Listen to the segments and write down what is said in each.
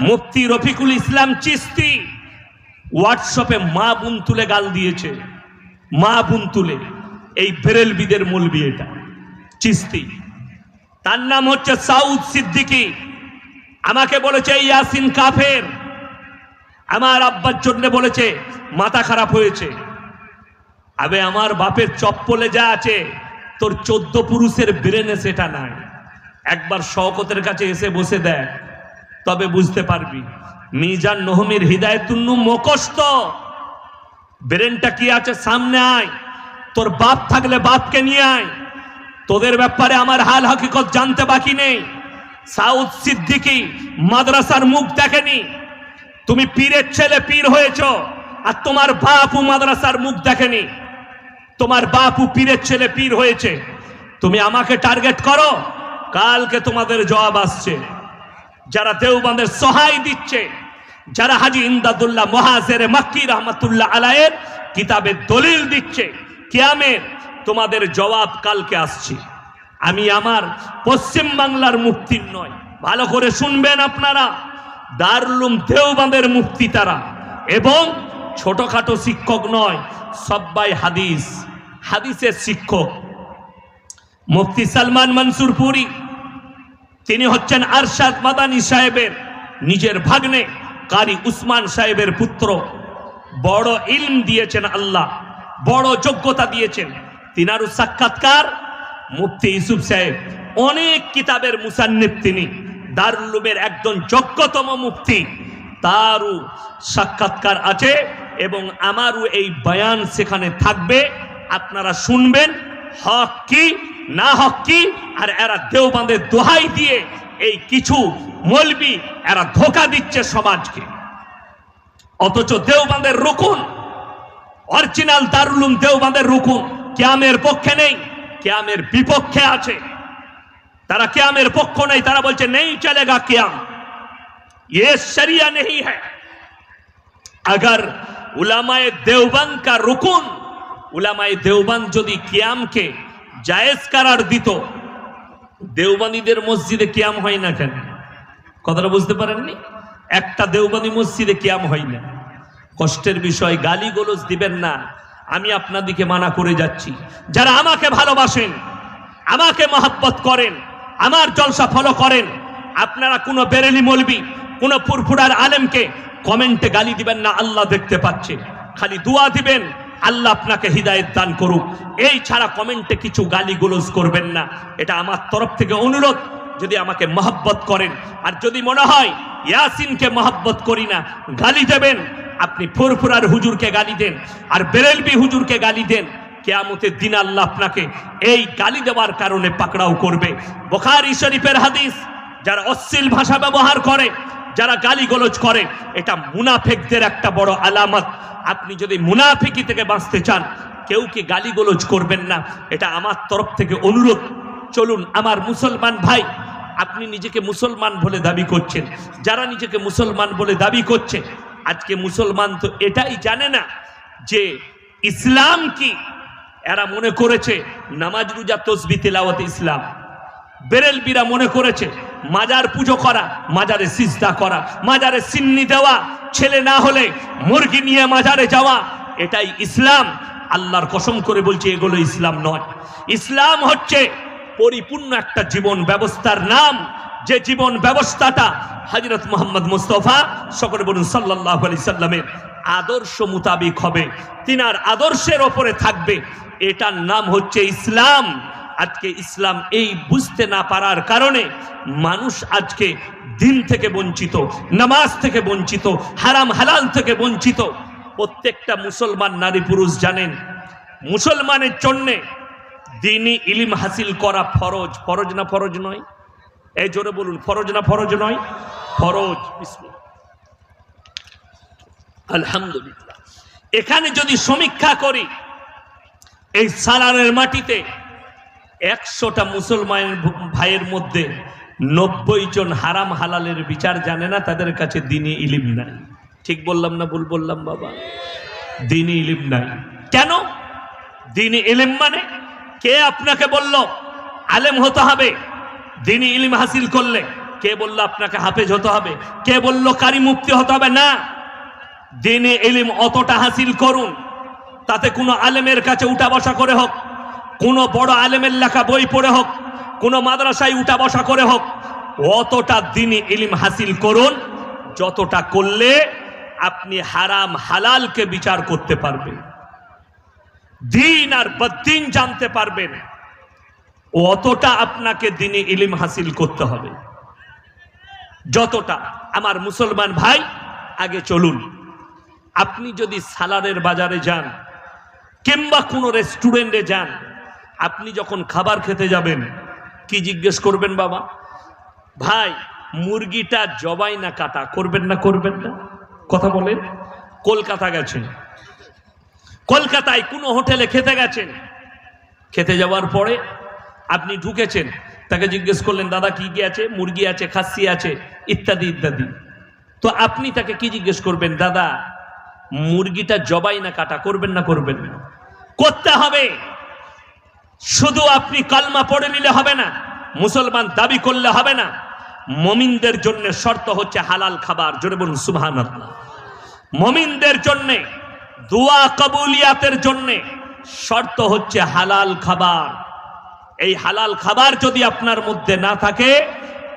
মুফতি রফিকুল ইসলাম চিস্তি হোয়াটসঅ্যাপে মা বোন তুলে গাল দিয়েছে। মা বোন তুলে। এই বেরেলবিদের মূল বিয়েটা চিস্তি। তার নাম হচ্ছে সাউদ সিদ্দিকি। আমাকে বলেছে, ইয়াসিন কাফের। আমার আব্বার জন্য বলেছে, মাথা খারাপ হয়েছে। আবে, আমার বাপের চপ্পলে যা আছে, তোর চোদ্দ পুরুষের ব্রেনে সেটা নাই। একবার শওকতের কাছে এসে বসে দেয় তবে বুঝতে পারবি, মিজান নহমির হৃদায়তুন্নু মুখস্থ। ব্রেনটা কি আছে সামনে আয়, তোর বাপ থাকলে বাপকে নিয়ে আয়। তোদের ব্যাপারে আমার হাল হকিকত জানতে বাকি নেই। সাউথ সিদ্দিকি মাদ্রাসার মুখ দেখেনি। তুমি পীরের ছেলে পীর হয়েছ আর তোমার বাপু মাদ্রাসার মুখ দেখেনি। তোমার বাপু পীরের ছেলে পীর হয়েছে। তুমি আমাকে টার্গেট করো, কালকে তোমাদের জবাব আসছে। যারা দেওবন্দের সহায় দিচ্ছে, যারা হাজি ইমদাদুল্লাহ মহাজের মাক্কি রহমতুল্লাহ আলায়ের কিতাবের দলিল দিচ্ছে, কিয়ামের তোমাদের জবাব কালকে আসছে। আমি আমার পশ্চিম বাংলার মুক্তির নয়, ভালো করে শুনবেন আপনারা, দারুলুম দেওবন্দের মুক্তি তারা এবং ছোটখাটো শিক্ষক নয়, সব্বাই হাদিস, হাদিসের শিক্ষক, মুফতি সালমান মনসুর পুরী। তিনি হচ্ছেন আরশাদ মাদানী সাহেবের নিজের ভাগ্নে, কারি উসমান সাহেবের পুত্র। বড় ইলম দিয়েছেন আল্লাহ, বড় যোগ্যতা দিয়েছেন। তিনারু সাক্ষাৎকার মুফতি ইউসুফ সাহেব, অনেক কিতাবের মুসান্নিফ তিনি, দারুলুমের একজন যোগ্যতম মুফতি। তারও সাক্ষাৎকার আছে এবং আমারও এই বয়ান সেখানে থাকবে। আপনারা শুনবেন হক কি না হক কি আর এরা দেওবাঁধের দোহাই দিয়ে এই কিছু মলবি এরা ধোকা দিচ্ছে সমাজকে অথচ দেওবাঁধের রুকুন অরিজিনাল দারুলুম দেওবাঁধের রুকুন ক্যামের পক্ষে নেই ক্যামের বিপক্ষে আছে তারা ক্যামের পক্ষ নেই তারা বলছে নেই চলেগা ক্যাম ये शरिया नहीं है अगर उलामाए देवबंद का रुकुन উলামায়ে দেওবান যদি কিয়ামকে জায়েজ কারার দিত। দেওবানীদের মসজিদে কিয়াম হয় না কেন? কথাটা বুঝতে পারেননি? একটা দেওবানী মসজিদে কিয়াম হয় না। কষ্টের বিষয় গালি গোলজ দিবেন না। আমি আপনাদিকে মানা করে যাচ্ছি। যারা আমাকে ভালোবাসেন, আমাকে মহাব্বত করেন, আমার জলসা ফলো করেন, আপনারা কোনো বেরেলি মলবি, কোনো ফুরফুরার আলেমকে কমেন্টে গালি দিবেন না, আল্লাহ দেখতে পাচ্ছে। খালি দোয়া দিবেন আল্লাহ আপনাকে হৃদায়ত দান করুক। এই ছাড়া কমেন্টে কিছু গালি গোলজ করবেন না। এটা আমার তরফ থেকে অনুরোধ, যদি আমাকে মহব্বত করেন। আর যদি মনে হয়, ইয়াসিনকে মহব্বত করি না, গালি দেবেন, আপনি ফুরফুরার হুজুরকে গালি দেন, আর বেরেলবি হুজুরকে গালি দেন, কেয়ামতের দিন আল্লাহ আপনাকে এই গালি দেওয়ার কারণে পাকড়াও করবে। বোখারি শরীফের হাদিস, যারা অশ্লীল ভাষা ব্যবহার করে যারা গালি গোলজ করে, এটা মুনাফেকদের একটা বড় আলামত। আপনি যদি মুনাফিকি থেকে বাঁচতে চান, কেউ কি গালি গোলজ করবেন না? এটা আমার তরফ থেকে অনুরোধ। চলুন, আমার মুসলমান ভাই, আপনি নিজেকে মুসলমান বলে দাবি করছেন। যারা নিজেকে মুসলমান বলে দাবি করছে, আজকে মুসলমান তো এটাই জানে না যে ইসলাম কি। এরা মনে করেছে, নামাজ রোজা, তসবি, তেলাওয়াত ইসলাম। বেরেলবিরা মনে করেছে মাজার পুজো করা, মাজারে সিজদা করা, মাজারে সিন্নি দেওয়া, ছেলে না হলে মুরগি নিয়ে মাজারে যাওয়া, এটাই ইসলাম। আল্লাহর কসম করে বলছে, এগুলো ইসলাম নয়। ইসলাম হচ্ছে পরিপূর্ণ একটা জীবন ব্যবস্থার নাম। যে জীবন ব্যবস্থাটা হজরত মোহাম্মদ মুস্তফা সকলে বলুন সাল্লাহ আলি সাল্লামের আদর্শ মোতাবিক হবে। তিনার আদর্শের ওপরে থাকবে। এটার নাম হচ্ছে ইসলাম। আজকে ইসলাম এই বুঝতে না পারার কারণে মানুষ আজকে দিন থেকে বঞ্চিত, নামাজ থেকে বঞ্চিত, হারাম হালাল থেকে বঞ্চিত। প্রত্যেকটা মুসলমান নারী পুরুষ জানেন, মুসলমানের জন্যে দিনই ইলিম হাসিল করা ফরজ। ফরজ না ফরজ নয়? এই জোরে বলুন, ফরজ না ফরজ নয়? ফরজ আলহামদুলিল্লাহ। এখানে যদি সমীক্ষা করি, এই সালানের মাটিতে একশোটা মুসলমান ভাইয়ের মধ্যে নব্বই জন হারাম হালালের বিচার জানে না, তাদের কাছে দিনই ইলিম নাই। ঠিক বললাম না ভুল বললাম বাবা? দিনই ইলিম নাই। কেন? দিনই ইলিম মানে? কে আপনাকে বলল, আলেম হতে হবে দিনই ইলিম হাসিল করলে কে বলল, আপনাকে হাফেজ হতে হবে কে বলল, কারি মুক্তি হতে হবে না। দিনে এলিম অতটা হাসিল করুন, তাতে কোনো আলেমের কাছে উঠা বসা করে হোক। কোনো বড় আলেমের লেখা বই পড়ে হোক, কোনো মাদ্রাসায় উঠা বসা করে হোক, অতটা দিনে ইলিম হাসিল করুন, যতটা করলে আপনি হারাম হালালকে বিচার করতে পারবেন। দিন আর বদিন জানতে পারবেন। অতটা আপনাকে দিনে ইলিম হাসিল করতে হবে। যতটা। আমার মুসলমান ভাই, আগে চলুন। আপনি যদি সালারের বাজারে যান, কিংবা কোনো রেস্টুরেন্টে যান আপনি যখন খাবার খেতে যাবেন, কি জিজ্ঞেস করবেন বাবা? ভাই, মুরগিটা জবাই না কাটা, করবেন না করবেন না? কথা বলেন। কলকাতা গেছেন। কলকাতায় কোনো হোটেলে খেতে গেছেন? খেতে যাওয়ার পরে আপনি ঢুকেছেন, তাকে জিজ্ঞেস করলেন, দাদা, কি কি আছে? মুরগি আছে, খাসি আছে? ইত্যাদি ইত্যাদি। তো আপনি তাকে কি জিজ্ঞেস করবেন? দাদা, মুরগিটা জবাই না কাটা, করবেন না করবেন না। করতে হবে। শুধু আপনি কালমা পড়ে নিলে হবে না, মুসলমান দাবি করলে হবে না। মমিনদের জন্য শর্ত হচ্ছে হালাল খাবার, জোরে বলুন সুবহান মমিনদের জন্য, দোয়া কবুলিয়াতের জন্য শর্ত হচ্ছে হালাল খাবার। এই হালাল খাবার যদি আপনার মধ্যে না থাকে,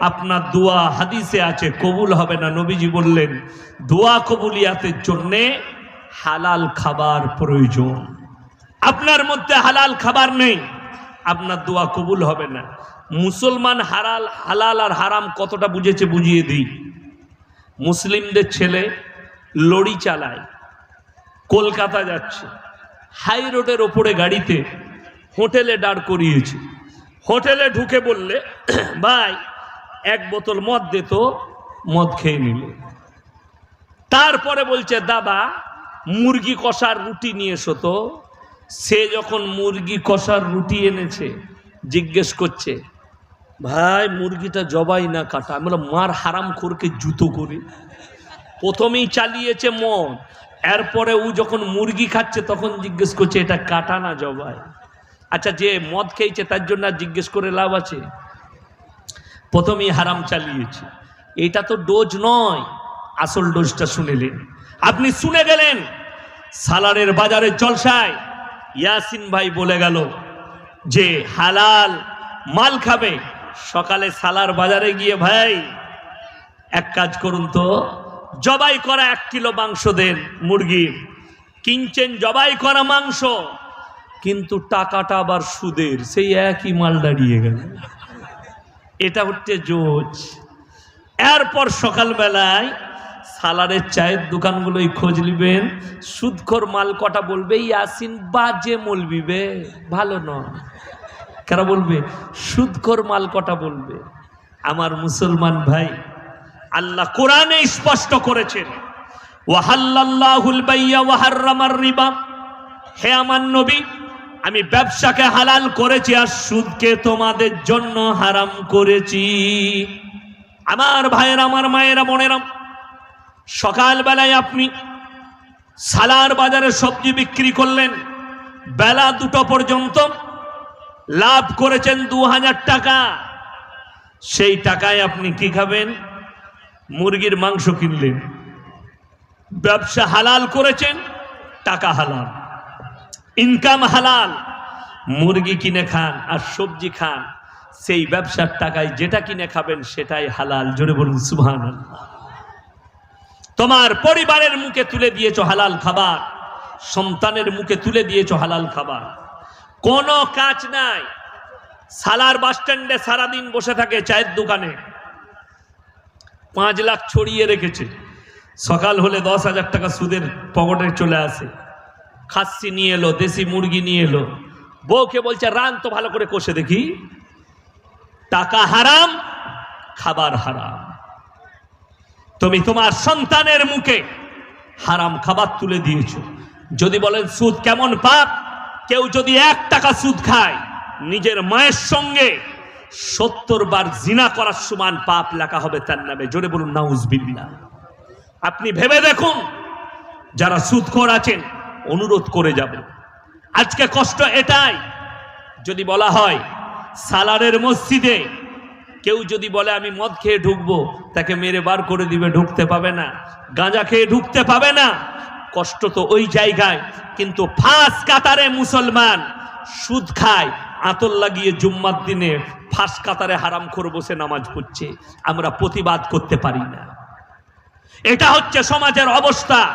আপনার দোয়া হাদিসে আছে, কবুল হবে না। নবীজি বললেন, দোয়া কবুলিয়াতের জন্যে হালাল খাবার প্রয়োজন। আপনার মধ্যে হালাল খাবার নেই। আপনার দোয়া কবুল হবে না। মুসলমান হালাল হালাল আর হারাম কতটা বুঝেছে বুঝিয়ে দিই। মুসলিমদের ছেলে লড়ি চালায়, কলকাতা যাচ্ছে, হাই রোডের ওপরে গাড়িতে হোটেলে দাঁড় করিয়েছে। হোটেলে ঢুকে বললে, ভাই, এক বোতল মদ দে তো, মদ খেয়ে নিলে। তারপরে বলছে, দাদা, মুরগি কষার রুটি নিয়ে এসো তো। সে যখন মুরগি কষার রুটি এনেছে, জিজ্ঞেস করছে, ভাই, মুরগিটা জবাই না কাটা? আমি বললাম, মার হারাম খোরকে জুতো করে। প্রথমেই চালিয়েছে মদ। এরপরে ও যখন মুরগি খাচ্ছে, তখন জিজ্ঞেস করছে, এটা কাটা না জবাই? আচ্ছা যে মদ খেয়েছে, তার জন্য আর জিজ্ঞেস করে লাভ আছে? প্রথমেই হারাম চালিয়েছে। এটা তো ডোজ নয়। আসল ডোজটা শুনেলেন আপনি শুনে গেলেন, সালারের বাজারের জলসায়। ইয়াসিন ভাই বলে গেল যে হালাল মাল খাবে। সকালে সালার বাজারে গিয়ে ভাই, এক কাজ করুন তো, জবাই করা এক কিলো মাংস দেন মুরগির কিনছেন জবাই করা মাংস, কিন্তু টাকাটা আবার সুদের, সেই একই মাল দাঁড়িয়ে গেল। এটা হচ্ছে জোজ। এরপর সকালবেলায় সালারের চায়ের দোকানগুলোই খোঁজ নিবেন। সুদখোর মাল কটা বলবে, ইয়াসিন বাজে মলবিবে। ভালো নয়। কেন বলবে? সুদখোর মাল কটা বলবে? আমার মুসলমান ভাই, আল্লাহ কোরআনে স্পষ্ট করেছেন ওয়াহাল্লাহুল বাইয়া ওয়াহার্রামার রিবা। হে আমার নবী, আমি ব্যবসাকে হালাল করেছি আর সুদকে তোমাদের জন্য হারাম করেছি। আমার ভাইয়ের, আমার মায়েরা, বোনেরা সকালবেলায় আপনি সালার বাজারে সবজি বিক্রি করলেন, বেলা দুটো পর্যন্ত লাভ করেছেন দু হাজার টাকা। সেই টাকায় আপনি কি খাবেন? মুরগির মাংস কিনলেন। ব্যবসা হালাল করেছেন, টাকা হালাল। ইনকাম হালাল। মুরগি কিনে খান আর সবজি খান, সেই ব্যবসার টাকায় যেটা কিনে খাবেন সেটাই হালাল। জোরে বলুন সুহান তোমার পরিবারের মুখে তুলে দিয়েছ হালাল খাবার, সন্তানের মুখে তুলে দিয়েছ হালাল খাবার। কোনো কাজ নাই। সালার বাস স্ট্যান্ডে সারাদিন বসে থাকে চায়ের দোকানে। পাঁচ লাখ ছড়িয়ে রেখেছে। সকাল হলে দশ হাজার টাকা সুদের পকেটে চলে আসে। খাসি নিয়ে এলো, দেশি মুরগি নিয়ে এলো। বউকে বলছে, রান তো ভালো করে কষে দেখি। টাকা হারাম, খাবার হারাম। তুমি তোমার সন্তানের মুখে হারাম খাবার তুলে দিয়েছ। যদি বলেন, সুদ কেমন পাপ? কেউ যদি এক টাকা সুদ খায়, নিজের মায়ের সঙ্গে সত্তর বার জিনা করার সমান পাপ লেখা হবে তার নামে। জোরে বলুন নাউজবিল্লা আপনি ভেবে দেখুন, যারা সুদখোর আছেন, অনুরোধ করে যাব। আজকে কষ্ট এটাই। যদি বলা হয়, সালারের মসজিদে কেউ যদি বলে, আমি মদ খেয়ে ঢুকবো, তাকে মেরে বার করে দিবে, ঢুকতে পাবে না। গাঁজা খেয়ে ঢুকতে পাবে না। কষ্ট তো ওই জায়গায়। কিন্তু ফাঁস কাতারে মুসলমান, সুদ খায়, আতর লাগিয়ে জুম্মার দিনে ফাঁস কাতারে হারাম করে বসে নামাজ পড়ছে। আমরা প্রতিবাদ করতে পারি না। এটা হচ্ছে সমাজের অবস্থা।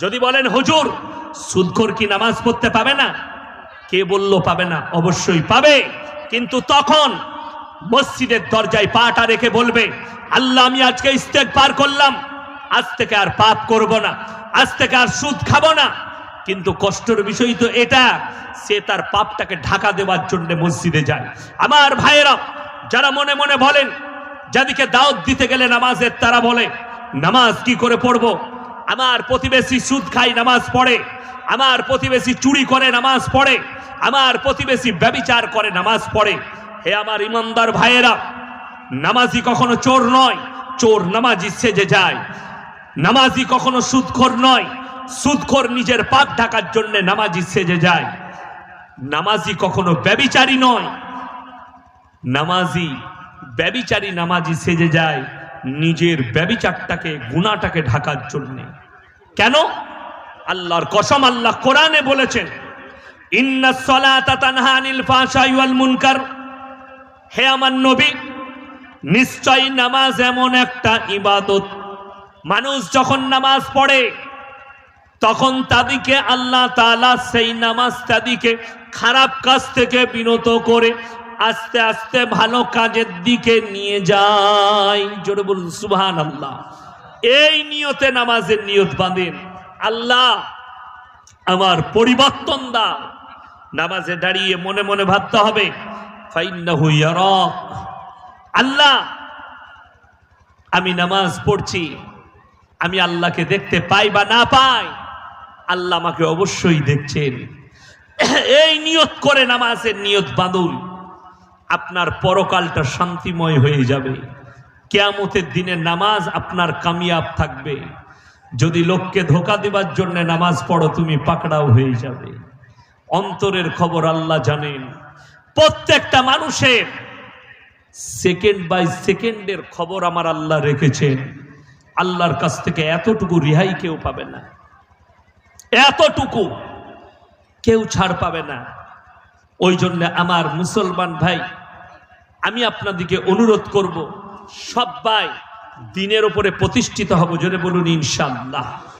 যদি বলেন, হুজুর, সুদখোর কি নামাজ পড়তে পাবে না? কে বলল, পাবে না। অবশ্যই পাবে। কিন্তু তখন মসজিদের দরজায় পাটা রেখে বলবে, আল্লাহ, আমি আজকে ইস্তেক পার করলাম। আজ থেকে আর পাপ করব না। আজ থেকে আর সুদ খাব না। কিন্তু কষ্টের বিষয় তো এটা, সে তার পাপটাকে ঢাকা দেওয়ার জন্য মসজিদে যায়। আমার ভাইয়েরা, যারা মনে মনে বলেন, যাদিকে দাওয়াত দিতে গেলে নামাজের তারা বলে, নামাজ কি করে পড়ব? আমার প্রতিবেশী সুদ খাই নামাজ পড়ে। আমার প্রতিবেশী চুরি করে, নামাজ পড়ে। আমার প্রতিবেশী ব্যবিচার করে, নামাজ পড়ে। হে আমার ইমানদার ভাইয়েরা, নামাজি কখনো চোর নয়, চোর নামাজি সেজে যায়। নামাজি কখনো সুদখোর নয়, সুদখোর নিজের পাপ ঢাকার জন্য নামাজি সেজে যায়। নামাজি কখনো ব্যবিচারী নয়, নামাজি ব্যবিচারী নামাজি সেজে যায় নিজের ব্যবিচারটাকে গুণাটাকে ঢাকার জন্যে। কেন? আল্লাহর কসম আল্লাহ কোরআনে বলেছেন ইন্না সলাতা তানহা আনিল ওয়াল মুনকার। হে আমার নবী, নিশ্চয় নামাজ এমন একটা ইবাদত। মানুষ যখন নামাজ পড়ে, তখন তাদিকে আল্লাহ তাআলা সেই নামাজ তাদিকে খারাপ কাজ থেকে বিনত করে আস্তে আস্তে ভালো কাজের দিকে নিয়ে যায়। জোরে বলুন সুবহান আল্লাহ এই নিয়তে নামাজের নিয়ত বাঁধেন। আল্লাহ আমার পরিবর্তন দা নামাজে দাঁড়িয়ে মনে মনে ভাবতে হবে আল্লাহ, আমি নামাজ পড়ছি, আমি আল্লাহকে দেখতে পাই বা না পাই, আল্লাহ আমাকে অবশ্যই দেখছেন। এই নিয়ত করে নামাজের নিয়ত বাঁধুন, আপনার পরকালটা শান্তিময় হয়ে যাবে। কেয়ামতের দিনে নামাজ আপনার কামিয়াব থাকবে। যদি লোককে ধোকা দেবার জন্য নামাজ পড়ো, তুমি পাকড়াও হয়ে যাবে। অন্তরের খবর আল্লাহ জানেন। প্রত্যেকটা মানুষের সেকেন্ড বাই সেকেন্ডের খবর আমার আল্লাহ রেখেছেন আল্লাহর কাছ থেকে এতটুকু রিহাই কেউ পাবে না। এতটুকু কেউ ছাড় পাবে না। ওই জন্য আমার মুসলমান ভাই, আমি আপনাদিকে অনুরোধ করব, সবাই দিনের ওপরে প্রতিষ্ঠিত হব, জোরে বলুন ইনশাল্লাহ